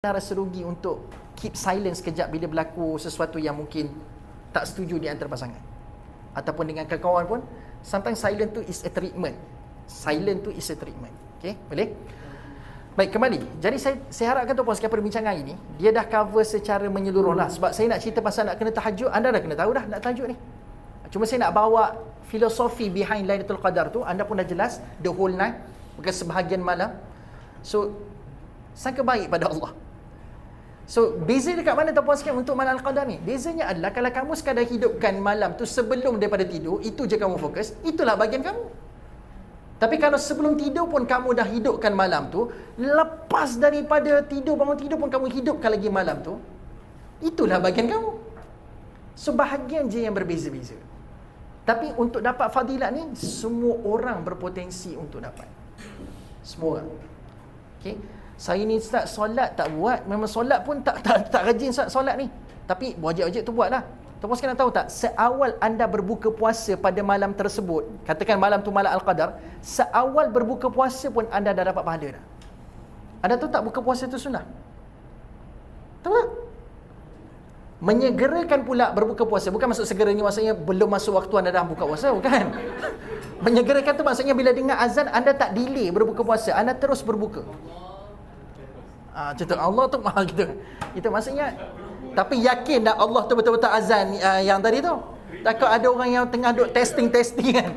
rasa rugi untuk keep silence sekejap bila berlaku sesuatu yang mungkin tak setuju di antara pasangan. Ataupun dengan kawan-kawan pun sometimes silent tu is a treatment. Silent tu is a treatment. Okey boleh? Baik kembali. Jadi saya saya harapkan tuan-puan sekalian perbincangan ini dia dah cover secara menyeluruh lah. Sebab saya nak cerita pasal nak kena tahajud anda dah kena tahu dah nak tahajud ni. Cuma saya nak bawa filosofi behind Lailatul Qadar tu. Anda pun dah jelas the whole night bukan sebahagian malam. So sangka baik pada Allah So, beza dekat mana tuan-puan sekalian untuk malam Al-Qadar ni? Bezanya adalah kalau kamu sekadar hidupkan malam tu sebelum daripada tidur, itu je kamu fokus, itulah bagian kamu. Tapi kalau sebelum tidur pun kamu dah hidupkan malam tu, lepas daripada tidur, bangun tidur pun kamu hidupkan lagi malam tu, itulah bagian kamu. So, bahagian je yang berbeza-beza. Tapi untuk dapat fadilat ni, semua orang berpotensi untuk dapat. Semua orang. Okay? Saya ni Ustaz solat tak buat Memang solat pun tak tak, tak rajin Ustaz solat ni. Tapi wajib-wajib tu buat lah Tuan-tuan sekalian tahu tak? Seawal anda berbuka puasa pada malam tersebut Katakan malam tu malam Al-Qadar Seawal berbuka puasa pun anda dah dapat pahala dah. Anda tahu tak buka puasa tu sunnah? Tahu tak? Menyegerakan pula berbuka puasa. Bukan maksud segeranya maksudnya Belum masuk waktu anda dah buka puasa Bukan. Menyegerakan tu maksudnya bila dengar azan Anda tak delay berbuka puasa Anda terus berbuka Ah, contoh Allah tu mahal gitu. Itu maksudnya tapi yakin tak Allah tu betul-betul azan uh, yang tadi tu? Takut ada orang yang tengah duk testing-testing kan.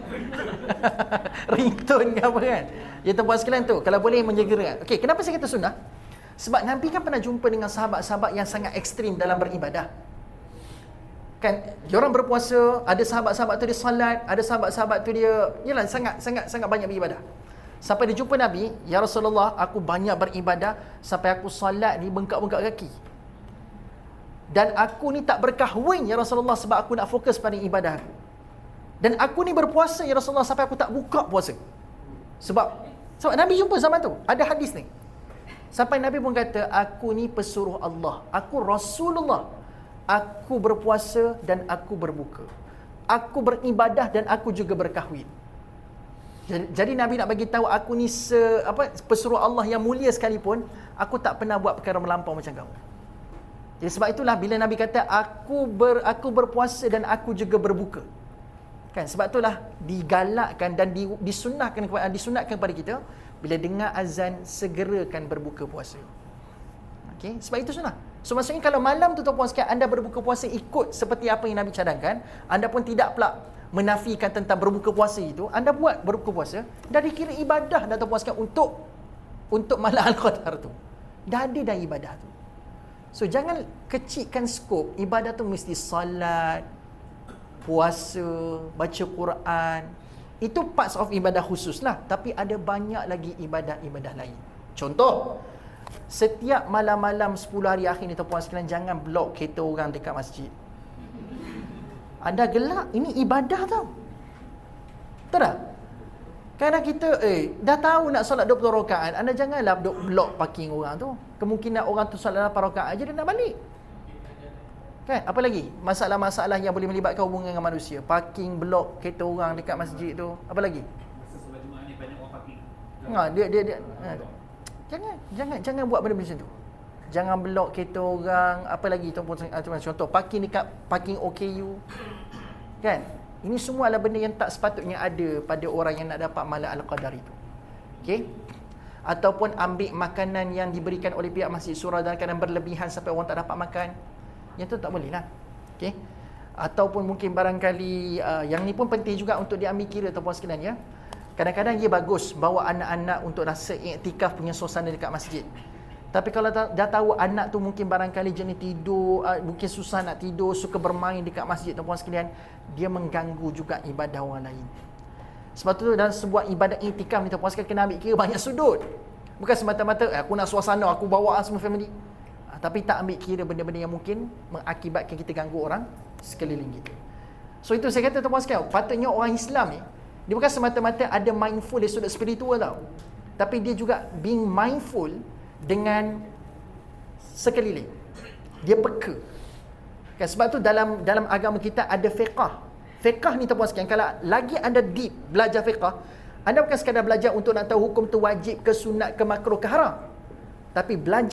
Ringtone ke apa kan. Ya tuan sekalian tu, kalau boleh menyegera. Okey, kenapa saya kata sunnah? Sebab Nabi kan pernah jumpa dengan sahabat-sahabat yang sangat ekstrim dalam beribadah. Kan, dia orang berpuasa, ada sahabat-sahabat tu dia salat, ada sahabat-sahabat tu dia, yalah sangat sangat sangat banyak beribadah. Sampai dia jumpa Nabi, Ya Rasulullah, aku banyak beribadah sampai aku salat ni bengkak-bengkak kaki. Dan aku ni tak berkahwin, Ya Rasulullah, sebab aku nak fokus pada ibadah aku. Dan aku ni berpuasa, Ya Rasulullah, sampai aku tak buka puasa. Sebab, sebab Nabi jumpa zaman tu. Ada hadis ni. Sampai Nabi pun kata, aku ni pesuruh Allah. Aku Rasulullah. Aku berpuasa dan aku berbuka. Aku beribadah dan aku juga berkahwin. Jadi, Nabi nak bagi tahu aku ni se apa pesuruh Allah yang mulia sekalipun aku tak pernah buat perkara melampau macam kamu. Jadi sebab itulah bila Nabi kata aku ber aku berpuasa dan aku juga berbuka. Kan sebab itulah digalakkan dan di, disunnahkan kepada disunatkan kepada kita bila dengar azan segerakan berbuka puasa. Okey, sebab itu sunnah. So maksudnya kalau malam tu tuan-puan sekalian anda berbuka puasa ikut seperti apa yang Nabi cadangkan, anda pun tidak pula menafikan tentang berbuka puasa itu, anda buat berbuka puasa, dah dikira ibadah dah terpuaskan untuk untuk malam Al-Qadar tu. Dah ada dah ibadah tu. So jangan kecilkan skop ibadah tu mesti salat, puasa, baca Quran. Itu parts of ibadah khusus lah. Tapi ada banyak lagi ibadah-ibadah lain. Contoh, setiap malam-malam 10 hari akhir ni tuan-puan sekalian jangan blok kereta orang dekat masjid. Anda gelak, ini ibadah tau. Betul tak? Kadang kita, eh, dah tahu nak solat 20 rakaat, anda janganlah duk blok parking orang tu. Kemungkinan orang tu solat 8 rakaat aja dia nak balik. Kan? Apa lagi? Masalah-masalah yang boleh melibatkan hubungan dengan manusia. Parking, blok, kereta orang dekat masjid tu. Apa lagi? Ha, dia, dia, dia, ha. Jangan, jangan, jangan buat benda macam tu. Jangan blok kereta orang, apa lagi tuan pun contoh parking dekat parking OKU. Kan? Ini semua adalah benda yang tak sepatutnya ada pada orang yang nak dapat malam al-qadar itu. Okey? Ataupun ambil makanan yang diberikan oleh pihak masjid surah dalam keadaan berlebihan sampai orang tak dapat makan. Yang tu tak boleh lah. Okey? Ataupun mungkin barangkali uh, yang ni pun penting juga untuk diambil kira tuan-puan sekalian ya. Kadang-kadang ia bagus bawa anak-anak untuk rasa iktikaf punya suasana dekat masjid. Tapi kalau dah tahu anak tu mungkin barangkali jenis tidur, uh, mungkin susah nak tidur, suka bermain dekat masjid tuan-puan sekalian, dia mengganggu juga ibadah orang lain. Sebab tu dalam sebuah ibadah iktikaf ni tuan-puan sekalian kena ambil kira banyak sudut. Bukan semata-mata eh, aku nak suasana, aku bawa semua family. Uh, tapi tak ambil kira benda-benda yang mungkin mengakibatkan kita ganggu orang sekeliling kita. So itu saya kata tuan-puan sekalian, patutnya orang Islam ni dia bukan semata-mata ada mindful dari sudut spiritual tau. Tapi dia juga being mindful dengan sekeliling. Dia peka. Kan, sebab tu dalam dalam agama kita ada fiqah. Fiqah ni sekalian, kalau lagi anda deep belajar fiqah, anda bukan sekadar belajar untuk nak tahu hukum tu wajib ke sunat ke makruh ke haram. Tapi belajar